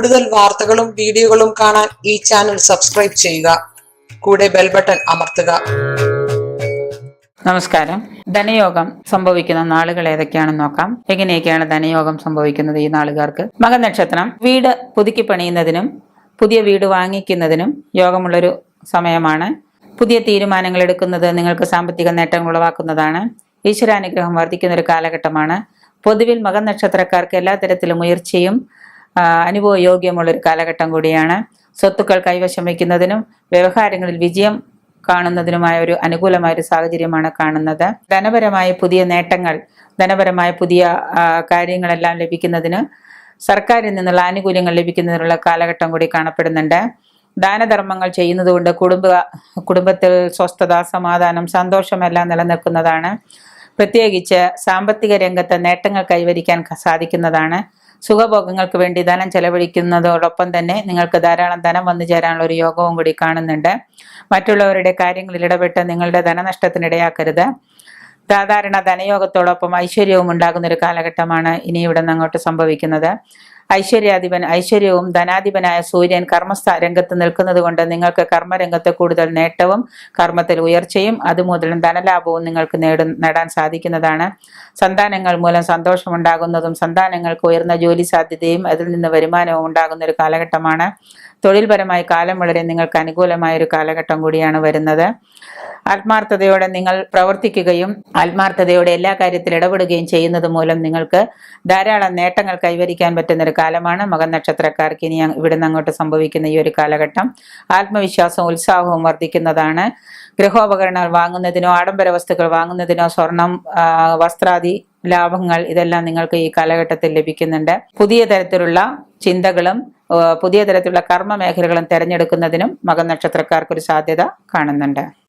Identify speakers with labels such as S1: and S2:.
S1: കൂടുതൽ വാർത്തകളും വീഡിയോകളും കാണാൻ ഈ ചാനൽ സബ്സ്ക്രൈബ് ചെയ്യുക. കൂടെ ബെൽ ബട്ടൺ അമർത്തുക.
S2: നമസ്കാരം. ധനയോഗം സംഭവിക്കുന്ന നാളുകൾ ഏതൊക്കെയാണെന്ന് നോക്കാം. എങ്ങനെയൊക്കെയാണ് ധനയോഗം സംഭവിക്കുന്നത് ഈ നാളുകാർക്ക്? മകനക്ഷത്രം. വീട് പുതുക്കി പണിയുന്നതിനും പുതിയ വീട് വാങ്ങിക്കുന്നതിനും യോഗമുള്ളൊരു സമയമാണ്. പുതിയ തീരുമാനങ്ങൾ എടുക്കുന്നത് നിങ്ങൾക്ക് സാമ്പത്തിക നേട്ടങ്ങൾ ഉളവാക്കുന്നതാണ്. ഈശ്വരാനുഗ്രഹം വർദ്ധിക്കുന്ന ഒരു കാലഘട്ടമാണ്. പൊതുവിൽ മകൻ നക്ഷത്രക്കാർക്ക് എല്ലാ തരത്തിലും ഉയർച്ചയും ആ, അനുഭവയോഗ്യമുള്ള ഒരു കാലഘട്ടം കൂടിയാണ്. സ്വത്തുക്കൾ കൈവശം വയ്ക്കുന്നതിനും വ്യവഹാരങ്ങളിൽ വിജയം കാണുന്നതിനുമായ ഒരു അനുകൂലമായ ഒരു സാഹചര്യമാണ് കാണുന്നത്. ധനപരമായ പുതിയ നേട്ടങ്ങൾ ധനപരമായ പുതിയ കാര്യങ്ങളെല്ലാം ലഭിക്കുന്നതിന് സർക്കാരിൽ നിന്നുള്ള ആനുകൂല്യങ്ങൾ ലഭിക്കുന്നതിനുള്ള കാലഘട്ടം കൂടി കാണപ്പെടുന്നുണ്ട്. ദാനധർമ്മങ്ങൾ ചെയ്യുന്നതുകൊണ്ട് കുടുംബ കുടുംബത്തിൽ സ്വസ്ഥത സമാധാനം സന്തോഷമെല്ലാം നിലനിൽക്കുന്നതാണ്. പ്രത്യേകിച്ച് സാമ്പത്തിക രംഗത്തെ നേട്ടങ്ങൾ കൈവരിക്കാൻ സാധിക്കുന്നതാണ്. സുഖഭോഗങ്ങൾക്ക് വേണ്ടി ധനം ചെലവഴിക്കുന്നതോടൊപ്പം തന്നെ നിങ്ങൾക്ക് ധാരാളം ധനം വന്നു ചേരാനുള്ള ഒരു യോഗവും കൂടി കാണുന്നുണ്ട്. മറ്റുള്ളവരുടെ കാര്യങ്ങളിൽ ഇടപെട്ട് നിങ്ങളുടെ ധനനഷ്ടത്തിന് ഇടയാക്കരുത്. സാധാരണ ധനയോഗത്തോടൊപ്പം ഐശ്വര്യവും ഉണ്ടാകുന്ന ഒരു കാലഘട്ടമാണ് ഇനി ഇവിടെ നിന്ന് അങ്ങോട്ട് സംഭവിക്കുന്നത്. ഐശ്വര്യാധിപൻ ഐശ്വര്യവും ധനാധിപനായ സൂര്യൻ കർമ്മസ്ഥ രംഗത്ത് നിൽക്കുന്നത് കൊണ്ട് നിങ്ങൾക്ക് കർമ്മരംഗത്ത് കൂടുതൽ നേട്ടവും കർമ്മത്തിൽ ഉയർച്ചയും അതുമുതലും ധനലാഭവും നിങ്ങൾക്ക് നേടു നേടാൻ സാധിക്കുന്നതാണ്. സന്താനങ്ങൾ മൂലം സന്തോഷമുണ്ടാകുന്നതും സന്താനങ്ങൾക്ക് ഉയർന്ന ജോലി സാധ്യതയും അതിൽ നിന്ന് വരുമാനവും ഉണ്ടാകുന്ന ഒരു കാലഘട്ടമാണ്. തൊഴിൽപരമായി കാലം വളരെ നിങ്ങൾക്ക് അനുകൂലമായ ഒരു കാലഘട്ടം കൂടിയാണ് വരുന്നത്. ആത്മാർത്ഥതയോടെ നിങ്ങൾ പ്രവർത്തിക്കുകയും ആത്മാർത്ഥതയോടെ എല്ലാ കാര്യത്തിൽ ഇടപെടുകയും ചെയ്യുന്നത് മൂലം നിങ്ങൾക്ക് ധാരാളം നേട്ടങ്ങൾ കൈവരിക്കാൻ പറ്റുന്ന ഒരു കാലമാണ്. മകൻ നക്ഷത്രക്കാർക്ക് ഇനി ഇവിടെ ഇവിടുന്ന് അങ്ങോട്ട് സംഭവിക്കുന്ന ഈ ഒരു കാലഘട്ടം. ആത്മവിശ്വാസവും ഉത്സാഹവും വർദ്ധിക്കുന്നതാണ്. ഗൃഹോപകരണങ്ങൾ വാങ്ങുന്നതിനോ ആഡംബര വസ്തുക്കൾ വാങ്ങുന്നതിനോ സ്വർണം വസ്ത്രാദി ലാഭങ്ങൾ ഇതെല്ലാം നിങ്ങൾക്ക് ഈ കാലഘട്ടത്തിൽ ലഭിക്കുന്നുണ്ട്. പുതിയ തരത്തിലുള്ള ചിന്തകളും പുതിയ തരത്തിലുള്ള കർമ്മ മേഖലകളും തിരഞ്ഞെടുക്കുന്നതിനും മകൻ നക്ഷത്രക്കാർക്ക് ഒരു സാധ്യത കാണുന്നുണ്ട്.